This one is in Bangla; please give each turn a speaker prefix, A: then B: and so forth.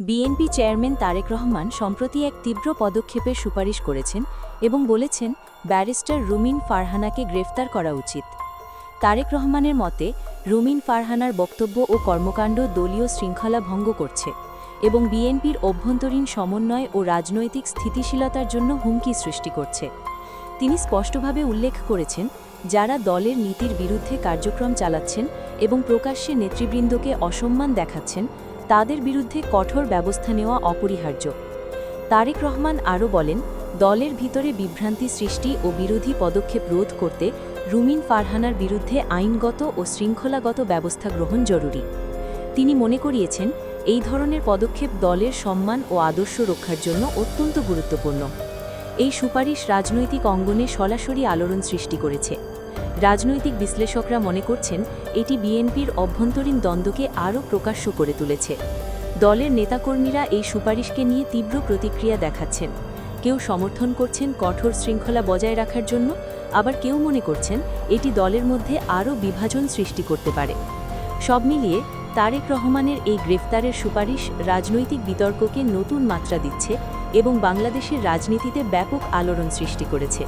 A: বিএনপি চেয়ারম্যান তারেক রহমান সম্প্রতি এক তীব্র পদক্ষেপের সুপারিশ করেছেন এবং বলেছেন, ব্যারিস্টার রুমিন ফারহানাকে গ্রেফতার করা উচিত। তারেক রহমানের মতে, রুমিন ফারহানার বক্তব্য ও কর্মকাণ্ড দলীয় শৃঙ্খলা ভঙ্গ করছে এবং বিএনপির অভ্যন্তরীণ সমন্বয় ও রাজনৈতিক স্থিতিশীলতার জন্য হুমকি সৃষ্টি করছে। তিনি স্পষ্টভাবে উল্লেখ করেছেন, যারা দলের নীতির বিরুদ্ধে কার্যক্রম চালাচ্ছেন এবং প্রকাশ্যে নেতৃবৃন্দকে অসম্মান দেখাচ্ছেন তাদের বিরুদ্ধে কঠোর ব্যবস্থা নেওয়া অপরিহার্য। তারেক রহমান আরও বলেন, দলের ভিতরে বিভ্রান্তি সৃষ্টি ও বিরোধী পদক্ষেপ রোধ করতে রুমিন ফারহানার বিরুদ্ধে আইনগত ও শৃঙ্খলাগত ব্যবস্থা গ্রহণ জরুরি। তিনি মনে করিয়েছেন, এই ধরনের পদক্ষেপ দলের সম্মান ও আদর্শ রক্ষার জন্য অত্যন্ত গুরুত্বপূর্ণ। এই সুপারিশ রাজনৈতিক অঙ্গনে সরাসরি আলোড়ন সৃষ্টি করেছে। রাজনৈতিক বিশ্লেষকরা মনে করছেন, এটি বিএনপির অভ্যন্তরীণ দ্বন্দ্বকে আরও প্রকাশ্য করে তুলেছে। দলের নেতাকর্মীরা এই সুপারিশকে নিয়ে তীব্র প্রতিক্রিয়া দেখাচ্ছেন। কেউ সমর্থন করছেন কঠোর শৃঙ্খলা বজায় রাখার জন্য, আবার কেউ মনে করছেন এটি দলের মধ্যে আরও বিভাজন সৃষ্টি করতে পারে। সব মিলিয়ে তারেক রহমানের এই গ্রেফতারের সুপারিশ রাজনৈতিক বিতর্ককে নতুন মাত্রা দিচ্ছে এবং বাংলাদেশের রাজনীতিতে ব্যাপক আলোড়ন সৃষ্টি করেছে।